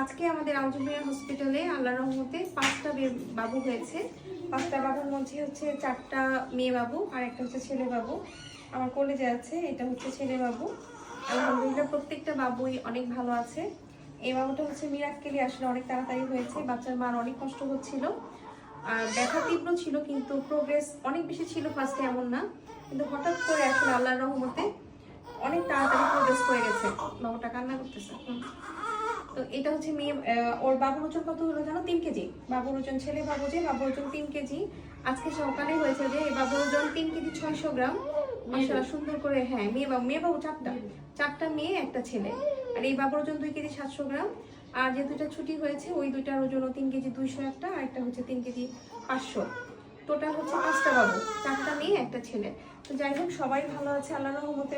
আজকে আমাদের আলজুমিয়া হসপিটালে আল্লাহ রহমতে পাঁচটা বাবু হয়েছে। পাঁচটা বাবুর মধ্যে হচ্ছে চারটা মেয়ে বাবু আর একটা হচ্ছে ছেলে বাবু। আমার কলেজে আছে, এটা হচ্ছে ছেলে বাবু। আলহামদুলিল্লাহ প্রত্যেকটা বাবুই অনেক ভালো আছে। এই বাবুটা হচ্ছে মিরাক্কেলি আসলে অনেক তাড়াতাড়ি হয়েছে, বাচ্চার মার অনেক কষ্ট হচ্ছিল। আর ব্যথা তীব্র ছিল, কিন্তু প্রোগ্রেস অনেক বেশি ছিল ফার্স্টে এমন না। কিন্তু হঠাৎ করে আসলে আল্লাহর রহমতে অনেক তাড়াতাড়ি প্রোগ্রেস করে গেছে। বাবুটা কান্না করতেছে। তো এটা হচ্ছে মেয়ে ওর বাবুর ওজন কত হলো জানো? তিন কেজি। বাবুর ওজন ছেলে বাবু যে বাবুর ওজন তিন কেজি। আজকে সকালে হয়েছে যে এই বাবুর ওজন তিন কেজি ছয়শো গ্রাম। সুন্দর করে হ্যাঁ মেয়ে বাবু মেয়ে বাবু চারটা। চারটা মেয়ে একটা ছেলে। আর এই বাবুর ওজন দুই কেজি সাতশো গ্রাম। আর যে দুইটা ছুটি হয়েছে ওই দুইটার ওজনও তিন কেজি দুইশো একটা আর একটা হচ্ছে তিন কেজি পাঁচশো। টোটাল হচ্ছে পাঁচটা বাবু চারটা মেয়ে একটা ছেলে। তো যাই হোক সবাই ভালো আছে আল্লাহ রহমতে।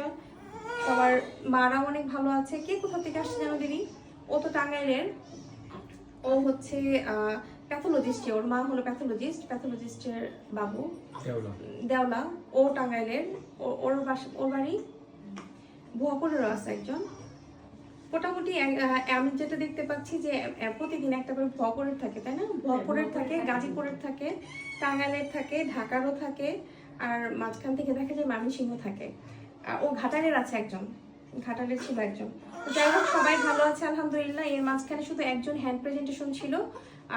সবার মারা অনেক ভালো আছে। কে কোথা থেকে আসছে জানো দিদি? ও তো টাঙ্গাইলের ও হচ্ছে প্যাথোলজিস্ট ওর মা হলো প্যাথোলজিস্ট প্যাথোলজিস্টের বাবু। দেওলা। ও টাঙ্গাইলের ওর বাসা ওর বাড়ি ভুয়াপুরেরও আছে একজন। মোটামুটি আমি যেটা দেখতে পাচ্ছি যে প্রতিদিন একটা করে ভুয়াপুরের থাকে তাই না? ভুয়াপুরের থাকে গাজীপুরের থাকে টাঙ্গাইলের থাকে ঢাকারও থাকে আর মাঝখান থেকে দেখা যায় ময়মনসিংহ থাকে। ও ঘাটালের আছে একজন। ঘাটালের ছিল একজন। তো যাই হোক সবাই ভালো আছে আলহামদুলিল্লাহ। এর মাঝখানে শুধু একজন হ্যান্ড প্রেজেন্টেশন ছিল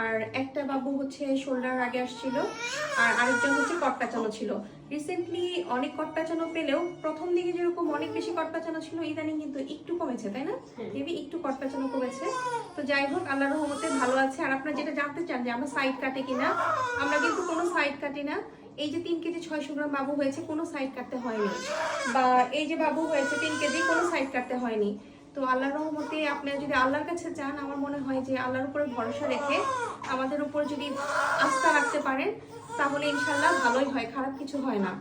আর একটা বাবু হচ্ছে শোল্ডার আগে আসছিল আর আরেকজন হচ্ছে কট পেঁচানো ছিল। রিসেন্টলি অনেক কট পেঁচানো পেলেও প্রথম দিকে যেরকম অনেক বেশি কট পেঁচানো ছিল ইদানিং কিন্তু একটু কমেছে তাই না? মেবি একটু কট পেঁচানো কমেছে। তো যাই হোক আল্লাহ রহমতে ভালো আছে। আর আপনারা যেটা জানতে চান যে আমরা সাইড কাটে কিনা আমরা কিন্তু কোনো সাইড কাটি না। এই যে তিন কেজি ছয়শো গ্রাম বাবু হয়েছে, কোনো সাইড কাটতে হয়নি। বা এই যে বাবু হয়েছে, তিন কেজি, কোনো সাইড কাটতে হয়নি। তো আল্লাহর রহমতে আপনারা যদি আল্লাহর কাছে চান আমার মনে হয় যে আল্লাহর উপরে ভরসা রেখে আমাদের উপর যদি আস্থা রাখতে পারেন, তাহলে ইনশাল্লাহ ভালোই হয়, খারাপ কিছু হয় না।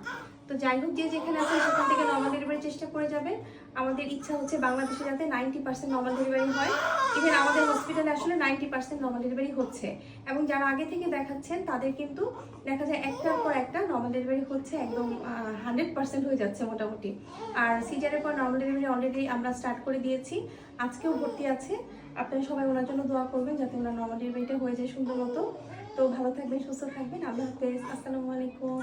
তো যাই হোক, যে যেখানে আছে সেখান থেকে নর্মাল ডেলিভারি চেষ্টা করে যাবে। আমাদের ইচ্ছা হচ্ছে বাংলাদেশে যাতে নাইনটি পার্সেন্ট নর্মাল ডেলিভারি হয়। ইভেন আমাদের হসপিটালে আসলে নাইনটি পার্সেন্ট নর্মাল ডেলিভারি হচ্ছে। এবং যারা আগে থেকে দেখাচ্ছেন, তাদের কিন্তু দেখা যায় একটার পর একটা নর্মাল ডেলিভারি হচ্ছে, একদম হান্ড্রেড পার্সেন্ট হয়ে যাচ্ছে মোটামুটি। আর সিজারের পর নর্মাল ডেলিভারি অলরেডি আমরা স্টার্ট করে দিয়েছি। আজকেও ভর্তি আছে। আপনারা সবাই ওনার জন্য দোয়া করবেন যাতে ওনার নর্মাল ডেলিভারিটা হয়ে যায় সুন্দর মতো। তো ভালো থাকবেন, সুস্থ থাকবেন। আল্লাহ হাফেজ। আসসালামু আলাইকুম।